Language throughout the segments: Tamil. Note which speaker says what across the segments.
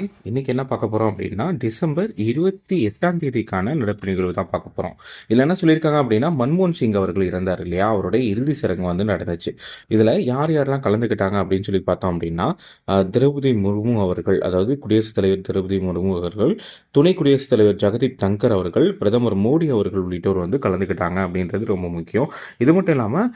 Speaker 1: இன்னைக்கு என்ன பார்க்க போறோம் அப்படின்னா, டிசம்பர் 28ஆம் தேதிக்கான நடப்பு நிகழ்வு தான் பார்க்க போறோம். இதுல என்ன சொல்லியிருக்காங்க அப்படின்னா, மன்மோகன் சிங் அவர்கள் இறந்தார் இல்லையா? அவருடைய இறுதி சடங்கு வந்து நடந்துச்சு. இதுல யார் யாரெல்லாம் கலந்துக்கிட்டாங்க அப்படின்னு சொல்லி பார்த்தோம் அப்படின்னா, திரௌபதி முர்மு அவர்கள், அதாவது குடியரசுத் தலைவர் திரௌபதி முர்மு அவர்கள், துணை குடியரசுத் தலைவர் ஜெகதீப் தங்கர் அவர்கள், பிரதமர் மோடி அவர்கள் உள்ளிட்டோர் வந்து கலந்துக்கிட்டாங்க அப்படின்றது ரொம்ப முக்கியம். இது மட்டும் இல்லாமல்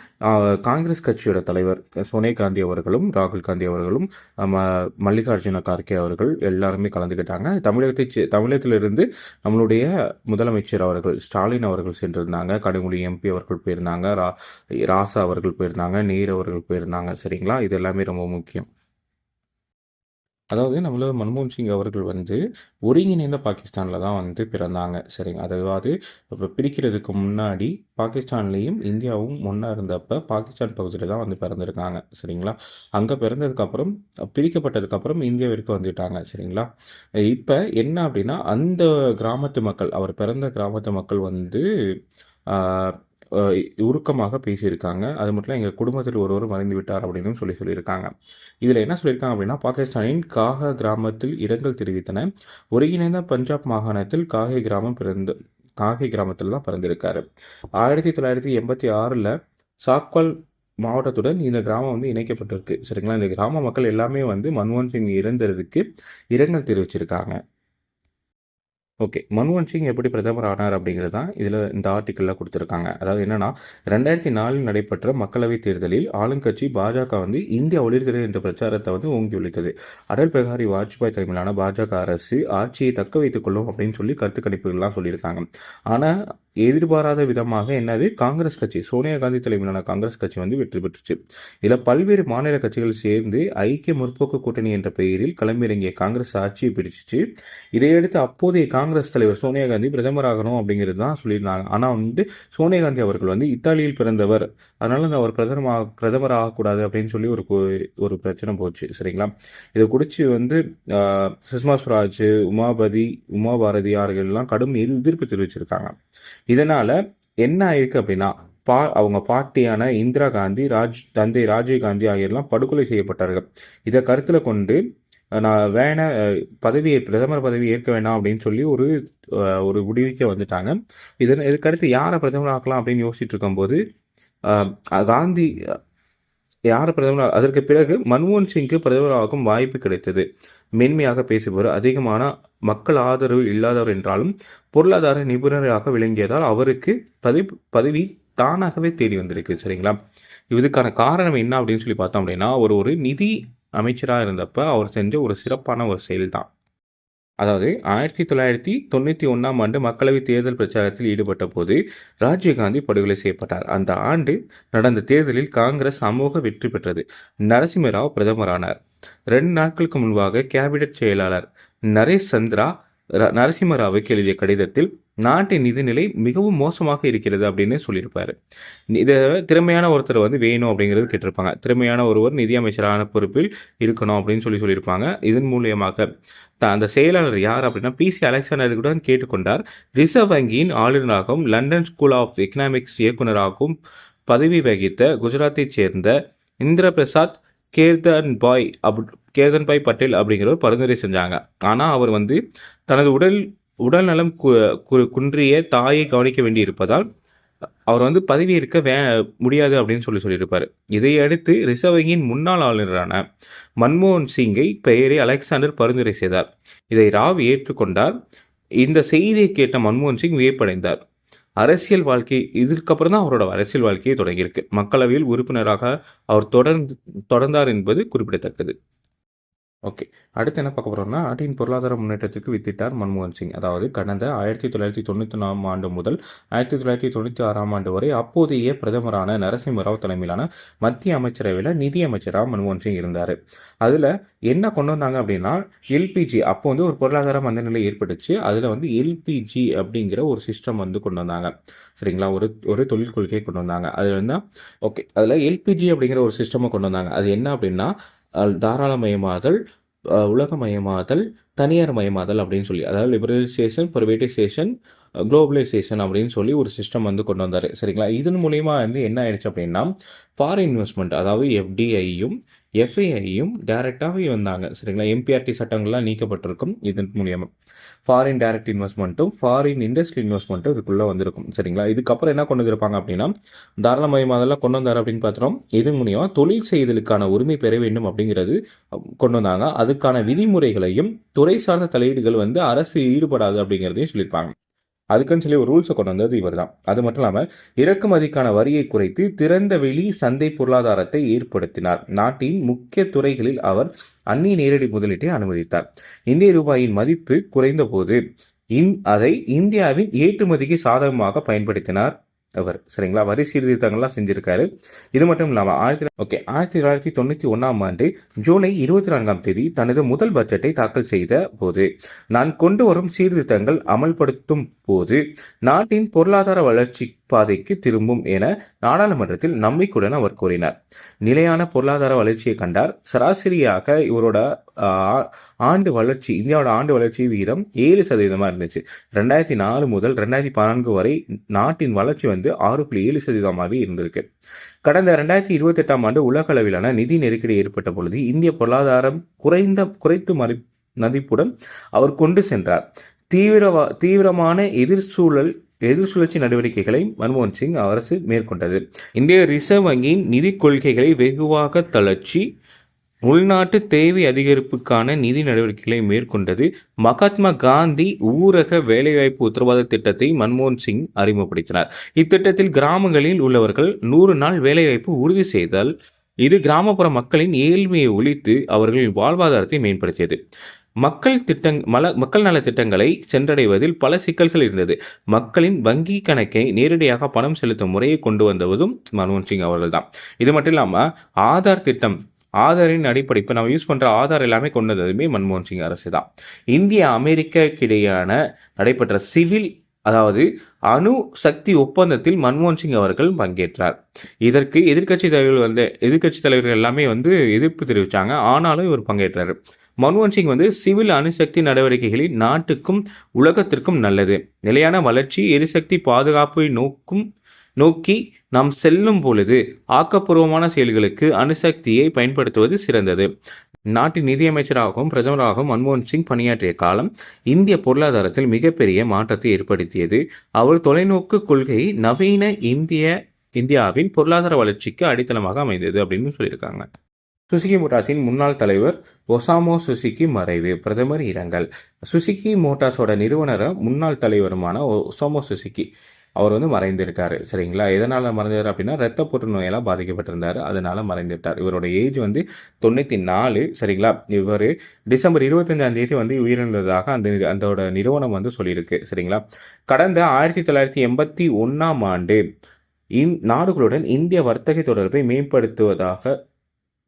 Speaker 1: காங்கிரஸ் கட்சியோட தலைவர் சோனியா காந்தி அவர்களும், ராகுல் காந்தி அவர்களும், ம மல்லிகார்ஜுன கார்கே அவர்கள் எல்லாருமே கலந்துக்கிட்டாங்க. தமிழகத்தை தமிழகத்திலிருந்து நம்மளுடைய முதலமைச்சர் அவர்கள் ஸ்டாலின் அவர்கள் சென்றிருந்தாங்க. கடுமொழி எம்பி அவர்கள் போயிருந்தாங்க. ரா ராசா அவர்கள் போயிருந்தாங்க. நீர் அவர்கள் போயிருந்தாங்க. சரிங்களா? இது எல்லாமே ரொம்ப முக்கியம். அதாவது நம்மளோட மன்மோகன் சிங் அவர்கள் வந்து ஒருங்கிணைந்த பாகிஸ்தானில் தான் வந்து பிறந்தாங்க. சரிங்க. அதாவது இப்போ பிரிக்கிறதுக்கு முன்னாடி பாகிஸ்தான்லேயும் இந்தியாவும் ஒன்றா இருந்தப்போ பாகிஸ்தான் பகுதியில் தான் வந்து பிறந்திருக்காங்க. சரிங்களா? அங்கே பிறந்ததுக்கப்புறம் பிரிக்கப்பட்டதுக்கப்புறம் இந்தியாவிற்கு வந்துட்டாங்க. சரிங்களா? இப்போ என்ன அப்படின்னா, அந்த கிராமத்து மக்கள் அவர் பிறந்த கிராமத்து மக்கள் வந்து உருக்கமாக பேசியிருக்காங்க. அது மட்டும் இல்லை எங்கள் குடும்பத்தில் ஒருவர் மறைந்து விட்டார் அப்படின்னும் சொல்லி சொல்லியிருக்காங்க. இதில் என்ன சொல்லியிருக்காங்க அப்படின்னா, பாகிஸ்தானின் காக கிராமத்தில் இரங்கல் தெரிவித்தன. ஒருங்கிணைந்த பஞ்சாப் மாகாணத்தில் காகை கிராமம் பிறந்து காகை கிராமத்தில் தான் பிறந்திருக்காரு. 1986ல சாக்வால் மாவட்டத்துடன் இந்த கிராமம் வந்து இணைக்கப்பட்டிருக்கு. சரிங்களா? இந்த கிராம மக்கள் எல்லாமே வந்து மன்மோகன் சிங் இறந்ததுக்கு இரங்கல் தெரிவிச்சிருக்காங்க. ஓகே. மன்மோகன் சிங் எப்படி பிரதமர் ஆனார் அப்படிங்கிறது தான் இதில் இந்த ஆர்டிக்கலில் கொடுத்துருக்காங்க அதாவது என்னென்னா ரெண்டாயிரத்தி நாலில் நடைபெற்ற மக்களவைத் தேர்தலில் ஆளுங்கட்சி பாஜக வந்து இந்தியா ஒளிர்கிறது என்ற பிரச்சாரத்தை வந்து ஓங்கி ஒழித்தது அடல் பிகாரி வாஜ்பாய் தலைமையிலான பாஜக அரசு ஆட்சியை தக்க வைத்துக் கொள்ளும் அப்படின்னு சொல்லி கருத்து கணிப்புகள்லாம் சொல்லியிருக்காங்க. ஆனால் எதிர்பாராத விதமாக என்னது காங்கிரஸ் கட்சி சோனியா காந்தி தலைமையிலான காங்கிரஸ் கட்சி வந்து வெற்றி பெற்றுச்சு. இதில் பல்வேறு மாநில கட்சிகள் சேர்ந்து ஐக்கிய முற்போக்கு கூட்டணி என்ற பெயரில் களமிறங்கிய காங்கிரஸ் ஆட்சியை பிடிச்சிச்சு இதையடுத்து அப்போதைய காங்கிரஸ் தலைவர் சோனியா காந்தி பிரதமர் ஆகணும் அப்படிங்கிறது தான் சொல்லியிருந்தாங்க. ஆனால் வந்து சோனியா காந்தி அவர்கள் வந்து இத்தாலியில் பிறந்தவர். அதனால அவர் பிரதமர் பிரதமர் ஆகக்கூடாது அப்படின்னு சொல்லி ஒரு ஒரு பிரச்சனை போச்சு. சரிங்களா? இதை குடிச்சு வந்து சுஷ்மா ஸ்வராஜ், உமாபதி உமா பாரதி அவர்கள்லாம் கடும் எதிர்ப்பு தெரிவிச்சிருக்காங்க. இதனால் என்ன ஆயிருக்கு அப்படின்னா, பா அவங்க பாட்டியான இந்திரா காந்தி, ராஜ் தந்தை ராஜீவ் காந்தி ஆகியோர்லாம் படுகொலை செய்யப்பட்டார்கள். இதை கருத்தில் கொண்டு நான் வேண பதவியை பிரதமர் பதவி ஏற்க வேணாம் அப்படின்னு சொல்லி ஒரு ஒரு முடிவுக்கே வந்துட்டாங்க. இதன் இதுக்கடுத்து யாரை பிரதமர் ஆக்கலாம் அப்படின்னு யோசிச்சுட்டு இருக்கும்போது, காந்தி யார் பிரதமர் அதற்கு பிறகு மன்மோகன் சிங்க்கு பிரதமர் ஆகும் வாய்ப்பு கிடைத்தது. மென்மையாக பேசுபவர், அதிகமான மக்கள் ஆதரவு இல்லாதவர் என்றாலும், பொருளாதார நிபுணராக விளங்கியதால் அவருக்கு பதவி பதவி தானாகவே தேடி வந்திருக்கு. சரிங்களா? இதுக்கான காரணம் என்ன அப்படின்னு சொல்லி பார்த்தோம் அப்படின்னா, அவர் ஒரு நிதி அமைச்சராக இருந்தப்ப அவர் செஞ்ச ஒரு சிறப்பான ஒரு செயல் தான். அதாவது 1991ஆம் ஆண்டு மக்களவைத் தேர்தல் பிரச்சாரத்தில் ஈடுபட்டபோது ராஜீவ் காந்தி படுகொலை செய்யப்பட்டார். அந்த ஆண்டு நடந்த தேர்தலில் காங்கிரஸ் சமூக வெற்றி பெற்றது. நரசிம்ம ராவ் பிரதமரானார். ரெண்டு நாட்களுக்கு முன்பாக கேபினட் செயலாளர் நரேஷ் சந்திரா நரசிம்ம எழுதிய கடிதத்தில், நாட்டின் நிதிநிலை மிகவும் மோசமாக இருக்கிறது அப்படின்னு சொல்லியிருப்பாரு. இதை திறமையான ஒருத்தர் வந்து வேணும் அப்படிங்கிறது கேட்டிருப்பாங்க. திறமையான ஒருவர் நிதியமைச்சரான பொறுப்பில் இருக்கணும் அப்படின்னு சொல்லி சொல்லியிருப்பாங்க. இதன் மூலியமாக அந்த செயலாளர் யார் அப்படின்னா, பிசி அலெக்சாண்டருடன் கேட்டுக்கொண்டார். ரிசர்வ் வங்கியின் ஆளுநராகவும், லண்டன் ஸ்கூல் ஆஃப் எக்கனாமிக்ஸ் இயக்குனராகவும் பதவி வகித்த குஜராத்தைச் சேர்ந்த இந்திர பிரசாத் கேர்தன் பாய் அப் கேதன்பாய் பட்டேல் அப்படிங்கிறவர் பரிந்துரை செஞ்சாங்க. ஆனால் அவர் வந்து தனது உடல் உடல் நலம் கு கு குன்றிய தாயை கவனிக்க வேண்டியிருப்பதால், அவர் வந்து பதவியேற்க வே முடியாது அப்படின்னு சொல்லி சொல்லியிருப்பார் இதையடுத்து ரிசர்வ் வங்கியின் முன்னாள் ஆளுநரான மன்மோகன் சிங்கை பெயரை அலெக்சாண்டர் பரிந்துரை செய்தார். இதை ராவ் ஏற்றுக்கொண்டார். இந்த செய்தியை கேட்ட மன்மோகன் சிங் வியப்படைந்தார். அரசியல் வாழ்க்கை இதற்கப்புறம் தான் அவரோட அரசியல் வாழ்க்கையை தொடங்கியிருக்கு. மக்களவையில் உறுப்பினராக அவர் தொடர்ந்து தொடர்ந்தார் என்பது குறிப்பிடத்தக்கது. ஓகே. அடுத்து என்ன பார்க்க போகிறோம்னா நாட்டின் பொருளாதார முன்னேற்றத்திற்கு வித்திட்டார் மன்மோகன் சிங். அதாவது கடந்த 1994ஆம் ஆண்டு முதல் 1996ஆம் ஆண்டு வரை அப்போதைய பிரதமரான நரசிம்ம ராவ் தலைமையிலான மத்திய அமைச்சரவையில் நிதியமைச்சராக மன்மோகன் சிங் இருந்தார் அதில் என்ன கொண்டு வந்தாங்க அப்படின்னா, எல்பிஜி அப்போ வந்து ஒரு பொருளாதார மந்தநிலை ஏற்பட்டுச்சு. அதில் வந்து எல்பிஜி அப்படிங்கிற ஒரு சிஸ்டம் வந்து கொண்டு வந்தாங்க. சரிங்களா? ஒரு ஒரு தொழில் கொள்கையை கொண்டு வந்தாங்க. அதில் என்ன ஓகே. அதில் எல்பிஜி அப்படிங்கிற ஒரு சிஸ்டமை கொண்டு வந்தாங்க. அது என்ன அப்படின்னா, தாராளமயமாதல், உலகமயமாதல், தனியார் மயமாதல் அப்படின்னு சொல்லி அதாவது லிபரலைசேஷன், ப்ரைவேட்டைசேஷன் குளோபலைசேஷன் அப்படின்னு சொல்லி ஒரு சிஸ்டம் வந்து கொண்டு வந்தார். சரிங்களா? இதன் மூலயமா வந்து என்ன ஆயிடுச்சு அப்படின்னா, ஃபாரின் இன்வெஸ்ட்மெண்ட் அதாவது எஃப்டிஐயும், எஃப்ஐஐயும் டைரெக்டாகவே வந்தாங்க. சரிங்களா? எம்பிஆர்டி சட்டங்கள்லாம் நீக்கப்பட்டிருக்கும் இதன் மூலியமாக ஃபாரின் டைரக்ட் இன்வெஸ்ட்மெண்ட்டும் ஃபாரின் இண்டஸ்ட்ரி இன்வெஸ்ட்மெண்ட்டும் இதுக்குள்ளே வந்திருக்கும். சரிங்களா? இதுக்கப்புறம் என்ன கொண்டு வந்திருப்பாங்க அப்படின்னா தாராளமயமாதெல்லாம் கொண்டு வந்தார் அப்படின்னு பார்த்துறோம் இதன் மூலியமாக தொழில் செய்தலுக்கான உரிமை பெற வேண்டும் அப்படிங்கிறது கொண்டு வந்தாங்க. அதுக்கான விதிமுறைகளையும் துறை சார்ந்த தலையீடுகள் வந்து அரசு ஈடுபடாது அப்படிங்கிறதையும் சொல்லியிருப்பாங்க. அதுக்குன்னு சொல்லி ஒரு ரூல்ஸை கொண்டு வந்தது இவர் தான் அது மட்டும் இல்லாமல் இறக்குமதிக்கான வரியை குறைத்து திறந்த வெளி சந்தை பொருளாதாரத்தை ஏற்படுத்தினார். நாட்டின் முக்கிய துறைகளில் அவர் அந்நிய நேரடி முதலீட்டை அனுமதித்தார். இந்திய ரூபாயின் மதிப்பு குறைந்தபோது இன் அதை இந்தியாவின் ஏற்றுமதிக்கு சாதகமாக பயன்படுத்தினார். அவர். சரிங்களா? வரி சீர்திருத்தங்கள்லாம் செஞ்சிருக்காரு. இது மட்டும் இல்லாமல் ஆயிரத்தி ஓகே ஆயிரத்தி தொள்ளாயிரத்தி தொண்ணூற்றி ஒன்றாம் ஆண்டு ஜூலை இருபத்தி நான்காம் தேதி தனது முதல் பட்ஜெட்டை தாக்கல் செய்த போது நான் கொண்டு வரும் சீர்திருத்தங்கள் அமல்படுத்தும் போது நாட்டின் பொருளாதார வளர்ச்சி பாதைக்கு திரும்பும் என நாடாளுமன்றத்தில் நம்பிக்கையுடன் அவர் கூறினார். நிலையான பொருளாதார வளர்ச்சியை கண்டார். சராசரியாக இவரோட ஆண்டு வளர்ச்சி இந்தியாவோட ஆண்டு வளர்ச்சி விகிதம் ஏழு சதவீதமாக இருந்துச்சு. ரெண்டாயிரத்தி நாலு முதல் ரெண்டாயிரத்தி பதினான்கு வரை நாட்டின் வளர்ச்சி வந்து ஆறு புள்ளி ஏழு சதவீதமாகவே இருந்திருக்கு. கடந்த ரெண்டாயிரத்தி இருபத்தி எட்டாம் ஆண்டு உலக அளவிலான நிதி நெருக்கடி ஏற்பட்ட பொழுது இந்திய பொருளாதாரம் குறைந்த குறைத்து மதி மதிப்புடன் அவர் கொண்டு சென்றார். தீவிரவா தீவிரமான எதிர்சூழல் எதிர் சுழற்சி நடவடிக்கைகளை மன்மோகன் சிங் அரசு மேற்கொண்டது. இந்திய ரிசர்வ் வங்கியின் நிதி கொள்கைகளை வெகுவாக தளர்ச்சி உள்நாட்டு தேவை அதிகரிப்புக்கான நிதி நடவடிக்கைகளை மேற்கொண்டது. மகாத்மா காந்தி ஊரக வேலைவாய்ப்பு உத்தரவாத திட்டத்தை மன்மோகன் சிங் அறிமுகப்படுத்தினார். இத்திட்டத்தில் கிராமங்களில் உள்ளவர்கள் நூறு நாள் வேலைவாய்ப்பு உறுதி செய்தால் இது கிராமப்புற மக்களின் ஏழ்மையை ஒழித்து அவர்களின் வாழ்வாதாரத்தை மேம்படுத்தியது. மக்கள் திட்டங் மல மக்கள் நல திட்டங்களை சென்றடைவதில் பல சிக்கல்கள் இருந்தது. மக்களின் வங்கி கணக்கை நேரடியாக பணம் செலுத்தும் முறையை கொண்டு வந்தவதும் மன்மோகன் சிங் அவர்கள் தான் இது மட்டும் இல்லாமல் ஆதார் திட்டம் ஆதாரின் அடிப்படை இப்போ நம்ம யூஸ் பண்ணுற ஆதார் எல்லாமே கொண்டு வந்ததுமே மன்மோகன் சிங் அரசு தான் இந்திய அமெரிக்கிடையான நடைபெற்ற சிவில் அதாவது அணு சக்தி ஒப்பந்தத்தில் மன்மோகன் சிங் அவர்கள் பங்கேற்றார். இதற்கு எதிர்க்கட்சி தலைவர்கள் வந்து எதிர்க்கட்சி தலைவர்கள் எல்லாமே வந்து எதிர்ப்பு தெரிவித்தாங்க ஆனாலும் இவர் பங்கேற்றார். மன்மோகன் சிங் வந்து சிவில் அணுசக்தி நடவடிக்கைகளில் நாட்டுக்கும் உலகத்திற்கும் நல்லது. நிலையான வளர்ச்சி எரிசக்தி பாதுகாப்பை நோக்கும் நோக்கி நாம் செல்லும் பொழுது ஆக்கப்பூர்வமான செயல்களுக்கு அணுசக்தியை பயன்படுத்துவது சிறந்தது. நாட்டின் நிதியமைச்சராகவும் பிரதமராகவும் மன்மோகன் சிங் பணியாற்றிய காலம் இந்திய பொருளாதாரத்தில் மிகப்பெரிய மாற்றத்தை ஏற்படுத்தியது. அவர் தொலைநோக்கு கொள்கை நவீன இந்திய இந்தியாவின் பொருளாதார வளர்ச்சிக்கு அடித்தளமாக அமைந்தது அப்படின்னு சொல்லியிருக்காங்க. சுசுகி மோட்டார்ஸின் முன்னாள் தலைவர் ஒசாமோ சுசுகி மறைவு பிரதமர் இரங்கல். சுசுகி மோட்டார்ஸோட நிறுவனர் முன்னாள் தலைவருமான ஒசாமோ சுசுகி அவர் வந்து மறைந்திருக்காரு. சரிங்களா? எதனால் மறைஞ்சார் அப்படின்னா ரத்த புற்றுநோயெல்லாம் பாதிக்கப்பட்டிருந்தார். அதனால மறைந்துட்டார். இவரோட ஏஜ் வந்து தொண்ணூற்றி நாலு சரிங்களா? இவர் டிசம்பர் இருபத்தஞ்சாம் தேதி வந்து உயிரிழந்ததாக அந்த அதோட நிறுவனம் வந்து சொல்லியிருக்கு. சரிங்களா? கடந்த ஆயிரத்தி தொள்ளாயிரத்தி எண்பத்தி ஒன்றாம் ஆண்டு இந் நாடுகளுடன் இந்திய வர்த்தக தொடர்பை மேம்படுத்துவதாக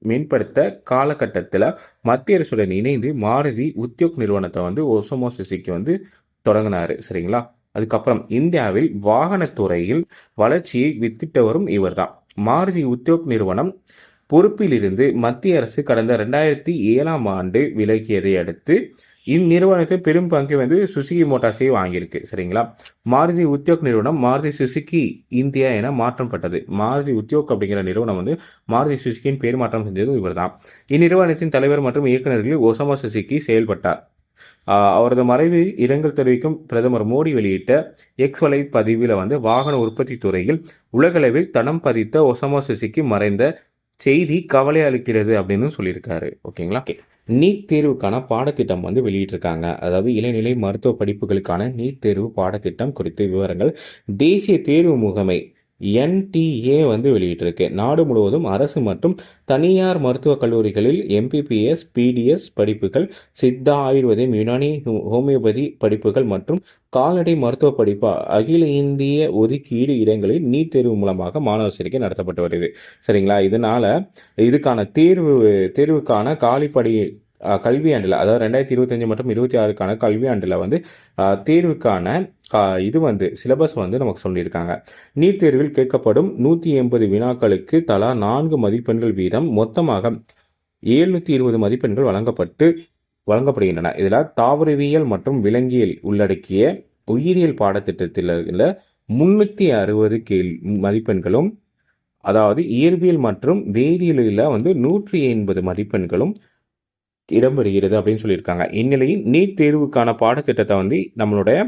Speaker 1: மேம்படுத்த காலகட்டத்தில் மத்திய அரசுடன் இணைந்து மாருதி உத்தியோக் நிறுவனத்தை வந்து ஒசோமோ சிசிக்கு வந்து தொடங்கினார். சரிங்களா? அதுக்கப்புறம் இந்தியாவில் வாகனத்துறையில் வளர்ச்சியை வித்திட்டவரும் இவர் தான் மாருதி உத்தியோக் நிறுவனம் பொறுப்பிலிருந்து மத்திய அரசு கடந்த ரெண்டாயிரத்தி ஏழாம் ஆண்டு விலகியதை அடுத்து இந்நிறுவனத்தை பெரும் பங்கு வந்து சுசுகி மோட்டார்ஸை வாங்கியிருக்கு சரிங்களா? மாருதி உத்தியோக் நிறுவனம் மாருதி சுசுகி இந்தியா என மாற்றம் பட்டது மாருதி உத்தியோக் அப்படிங்கிற நிறுவனம் வந்து மாருதி சுசுகியின் பேர் மாற்றம் செஞ்சது இவர் தான் இந்நிறுவனத்தின் தலைவர் மற்றும் இயக்குநர்கள் ஒசமா சுசுகி செயல்பட்டார். அவரது மறைவு இரங்கல் தெரிவிக்கும் பிரதமர் மோடி வெளியிட்ட எக்ஸ் வலை பதிவில் வந்து வாகன உற்பத்தி துறையில் உலகளவில் தடம் பதித்த ஒசமா சுசுகி மறைந்த செய்தி கவலை அளிக்கிறது அப்படின்னு சொல்லியிருக்காரு. ஓகேங்களா? நீட் தேர்வுக்கான பாடத்திட்டம் வந்து வெளியிட்டிருக்காங்க. அதாவது இளநிலை மருத்துவ படிப்புகளுக்கான நீட் தேர்வு பாடத்திட்டம் குறித்த விவரங்கள். தேசிய தேர்வு முகமை என்டிஏ வந்து வெளியிட்டிருக்கு. நாடு முழுவதும் அரசு மற்றும் தனியார் மருத்துவக் கல்லூரிகளில் எம்பிபிஎஸ் பிடிஎஸ் படிப்புகள் சித்தா ஆயுர்வேதம் யுனானி ஹோமியோபதி படிப்புகள் மற்றும் கால்நடை மருத்துவ படிப்பு அகில இந்திய ஒதுக்கீடு இடங்களில் நீட் தேர்வு மூலமாக மாணவர் சேர்க்கை நடத்தப்பட்டு வருது சரிங்களா? இதனால இதுக்கான தேர்வு தேர்வுக்கான காலிப்படி கல்வியாண்டில் அதாவது ரெண்டாயிரத்தி இருபத்தஞ்சி மற்றும் இருபத்தி ஆறுக்கான கல்வியாண்டில் வந்து தேர்வுக்கான இது வந்து சிலபஸ் வந்து நமக்கு சொல்லியிருக்காங்க. நீட் தேர்வில் கேட்கப்படும் நூற்றி எண்பது வினாக்களுக்கு தலா நான்கு மதிப்பெண்கள் வீதம் மொத்தமாக ஏழ்நூற்றி இருபது மதிப்பெண்கள் வழங்கப்பட்டு வழங்கப்படுகின்றன. இதில் தாவரவியல் மற்றும் விலங்கியல் உள்ளடக்கிய உயிரியல் பாடத்திட்டத்தில் முன்னூற்றி அறுபது கேள் மதிப்பெண்களும் அதாவது இயற்பியல் மற்றும் வேதியியலில் வந்து நூற்றி எண்பது மதிப்பெண்களும் இடம்பெறுகிறது அப்படின்னு சொல்லியிருக்காங்க. இந்நிலையில் நீட் தேர்வுக்கான பாடத்திட்டத்தை வந்து நம்மளுடைய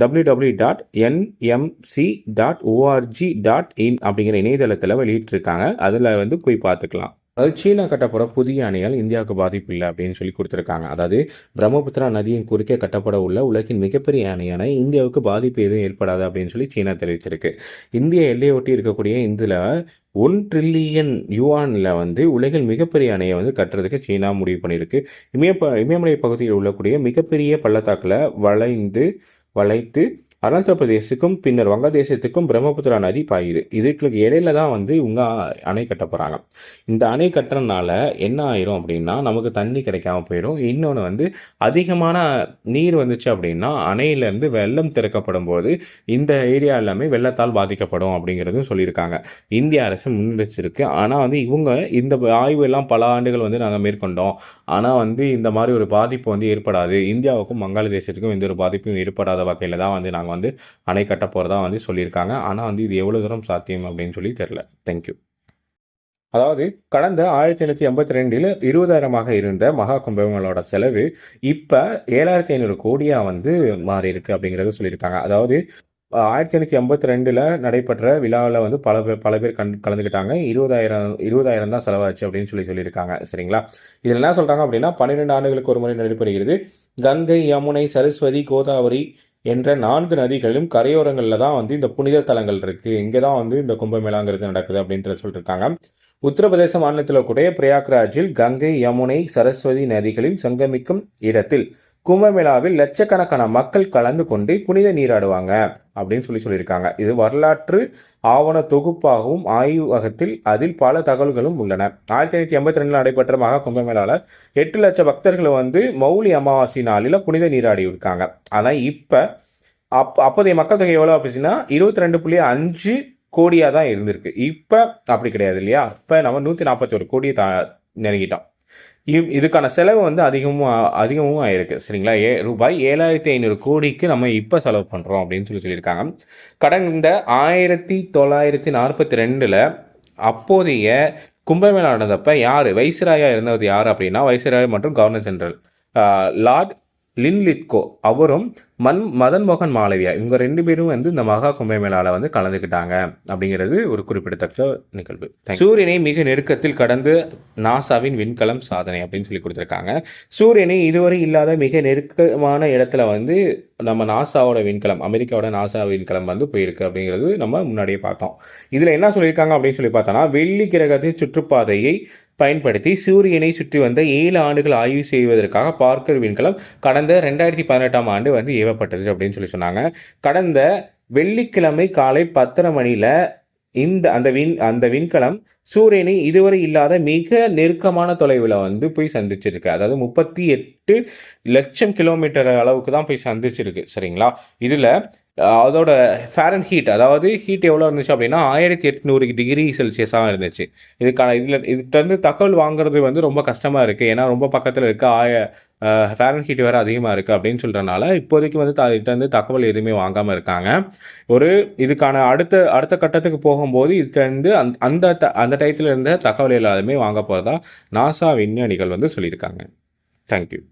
Speaker 1: W W dot NMC dot ORG dot in அப்படிங்கிற இணையதளத்தில் வெளியிட்டிருக்காங்க. அதில் வந்து போய் பார்த்துக்கலாம். அதாவது சீனா கட்டப்பட புதிய அணையால் இந்தியாவுக்கு பாதிப்பு இல்லை அப்படின்னு சொல்லி கொடுத்துருக்காங்க. அதாவது பிரம்மபுத்திரா நதியின் குறுக்கே கட்டப்பட உள்ள உலகின் மிகப்பெரிய அணையான இந்தியாவுக்கு பாதிப்பு எதுவும் ஏற்படாது அப்படின்னு சொல்லி சீனா தெரிவிச்சிருக்கு. இந்திய எல்லையை ஒட்டி இருக்கக்கூடிய இதில் ஒன் ட்ரில்லியன் யுவானில் வந்து உலகில் மிகப்பெரிய அணையை வந்து கட்டுறதுக்கு சீனா முடிவு பண்ணியிருக்கு. இமய இமயமலை பகுதியில் உள்ளக்கூடிய மிகப்பெரிய பள்ளத்தாக்கில் வளைந்து வளைத்து அருணாச்சல பிரதேசத்துக்கும் பின்னர் வங்கதேசத்துக்கும் பிரம்மபுத்திரா நதி பாயுது. இதுக்கு இடையில தான் வந்து இவங்க அணை கட்ட போகிறாங்க இந்த அணை கட்டுறதுனால என்ன ஆயிரும் அப்படின்னா நமக்கு தண்ணி கிடைக்காம போயிடும் இன்னொன்று வந்து அதிகமான நீர் வந்துச்சு அப்படின்னா அணையிலேருந்து வெள்ளம் திறக்கப்படும் போது இந்த ஏரியா எல்லாமே வெள்ளத்தால் பாதிக்கப்படும் அப்படிங்கிறதும் சொல்லியிருக்காங்க. இந்திய அரசு முன்னெடுச்சிருக்கு ஆனால் வந்து இவங்க இந்த ஆய்வு எல்லாம் பல ஆண்டுகள் வந்து நாங்கள் மேற்கொண்டோம். ஆனால் வந்து இந்த மாதிரி ஒரு பாதிப்பு வந்து ஏற்படாது. இந்தியாவுக்கும் வங்காளதேசத்துக்கும் எந்த ஒரு பாதிப்பும் ஏற்படாத வகையில் தான் வந்து நாங்கள் வந்து அணை கட்ட போகிறதா வந்து சொல்லியிருக்காங்க. ஆனால் வந்து இது எவ்வளோ தூரம் சாத்தியம் அப்படின்னு சொல்லி தெரில தேங்க்யூ அதாவது கடந்த ஆயிரத்தி எண்ணூற்றி எண்பத்தி ரெண்டில் இருபதாயிரமாக இருந்த மகா கும்பங்களோட செலவு இப்போ ஏழாயிரத்தி ஐநூறு கோடியாக வந்து மாறி இருக்கு அப்படிங்கிறத சொல்லியிருக்காங்க. அதாவது ஆயிரத்தி எண்ணூற்றி எண்பத்தி ரெண்டில் நடைபெற்ற விழாவில் வந்து பல பேர் பல பேர் கண் கலந்துக்கிட்டாங்க இருபதாயிரம் இருபதாயிரம் தான் செலவாச்சு அப்படின்னு சொல்லி சொல்லியிருக்காங்க. சரிங்களா? இதில் என்ன சொல்கிறாங்க அப்படின்னா பன்னிரெண்டு ஆண்டுகளுக்கு ஒரு முறை நடைபெறுகிறது. கங்கை யமுனை சரஸ்வதி கோதாவரி என்ற நான்கு நதிகளும் கரையோரங்களில் தான் வந்து இந்த புனித தலங்கள் இருக்குது இங்கே தான் வந்து இந்த கும்பமேளாங்கிறது நடக்குது அப்படின்ற சொல்லியிருக்காங்க. உத்தரப்பிரதேச மாநிலத்தில் கூட பிரயாக்ராஜில் கங்கை யமுனை சரஸ்வதி நதிகளில் சங்கமிக்கும் இடத்தில் கும்பமேளாவில் லட்சக்கணக்கான மக்கள் கலந்து கொண்டு புனித நீராடுவாங்க அப்படின்னு சொல்லி சொல்லியிருக்காங்க. இது வரலாற்று ஆவண தொகுப்பாகவும் ஆய்வகத்தில் அதில் பல தகவல்களும் உள்ளன. ஆயிரத்தி ஐநூற்றி எண்பத்தி ரெண்டில் நடைபெற்ற மகா கும்பமேளாவில் எட்டு லட்சம் பக்தர்கள் வந்து மௌலி அமாவாசை நாளில் புனித நீராடி இருக்காங்க. ஆனால் இப்போ அப் அப்போதைய மக்கள் தொகை எவ்வளோ அப்படின்னா இருபத்தி ரெண்டு புள்ளி அஞ்சு கோடியாக தான் இருந்திருக்கு. இப்போ அப்படி கிடையாது இல்லையா? இப்போ நம்ம நூற்றி நாற்பத்தி ஒரு கோடியை தா நெருங்கிட்டோம். இதுக்கான செலவு வந்து அதிகமும் அதிகமும் ஆயிருக்கு சரிங்களா? ஏ ரூபாய் ஏழாயிரத்தி ஐநூறு கோடிக்கு நம்ம இப்போ செலவு பண்ணுறோம் அப்படின்னு சொல்லி சொல்லியிருக்காங்க. கடந்த ஆயிரத்தி தொள்ளாயிரத்தி நாற்பத்தி ரெண்டில் அப்போதைய கும்பமேளா நடந்தப்ப யார்? வைஸ்ராயாக இருந்தது யார் அப்படின்னா வைஸ்ராய் மற்றும் கவர்னர் ஜெனரல். லார்ட் லின்லிட்கோ. அவரும் மன் மதன் மோகன் மாளவியா. இவங்க ரெண்டு பேரும் வந்து இந்த மகா கும்பமேளால வந்து கலந்துக்கிட்டாங்க அப்படிங்கிறது ஒரு குறிப்பிடத்தக்க நிகழ்வு. சூரியனை மிக நெருக்கத்தில் கடந்து நாசாவின் விண்கலம் சாதனை அப்படின்னு சொல்லி கொடுத்துருக்காங்க. சூரியனை இதுவரை இல்லாத மிக நெருக்கமான இடத்துல வந்து நம்ம நாசாவோட விண்கலம் அமெரிக்காவோட நாசா விண்கலம் வந்து போயிருக்கு அப்படிங்கிறது நம்ம முன்னாடியே பார்த்தோம். இதில் என்ன சொல்லியிருக்காங்க அப்படின்னு சொல்லி பார்த்தோன்னா வெள்ளி கிரகத்தின் சுற்றுப்பாதையை பயன்படுத்தி சூரியனை சுற்றி வந்த ஏழு ஆண்டுகள் ஆய்வு செய்வதற்காக பார்க்கர் விண்கலம் கடந்த ரெண்டாயிரத்தி பதினெட்டாம் ஆண்டு வந்து ஏவப்பட்டது அப்படின்னு சொல்லி சொன்னாங்க. கடந்த வெள்ளிக்கிழமை காலை பத்தரை மணியில் இந்த அந்த விண் அந்த விண்கலம் சூரியனை இதுவரை இல்லாத மிக நெருக்கமான தொலைவில் வந்து போய் சந்திச்சிருக்கு. அதாவது முப்பத்தி எட்டு லட்சம் கிலோமீட்டர் அளவுக்கு தான் போய் சந்திச்சிருக்கு. சரிங்களா? இதில் அதோட ஃபேரன் ஹீட் அதாவது ஹீட் எவ்வளோ இருந்துச்சு அப்படின்னா ஆயிரத்தி எட்நூறு டிகிரி செல்சியஸாக இருந்துச்சு. இதுக்கான இதில் இதுகிட்ட தகவல் வாங்குறது வந்து ரொம்ப கஷ்டமாக இருக்குது ஏன்னா ரொம்ப பக்கத்தில் இருக்க ஆய ஃபேரன் ஹீட் வேறு அதிகமாக இருக்குது அப்படின்னு சொல்கிறனால இப்போதைக்கு வந்து இதுகிட்ட தகவல் எதுவுமே வாங்காமல் இருக்காங்க. ஒரு இதுக்கான அடுத்த அடுத்த கட்டத்துக்கு போகும்போது இதுலேருந்து அந் அந்த அந்த டயத்தில் இருந்த தகவல் எல்லாருமே வாங்க போகிறதா நாசா விஞ்ஞானிகள் வந்து சொல்லியிருக்காங்க. தேங்க்யூ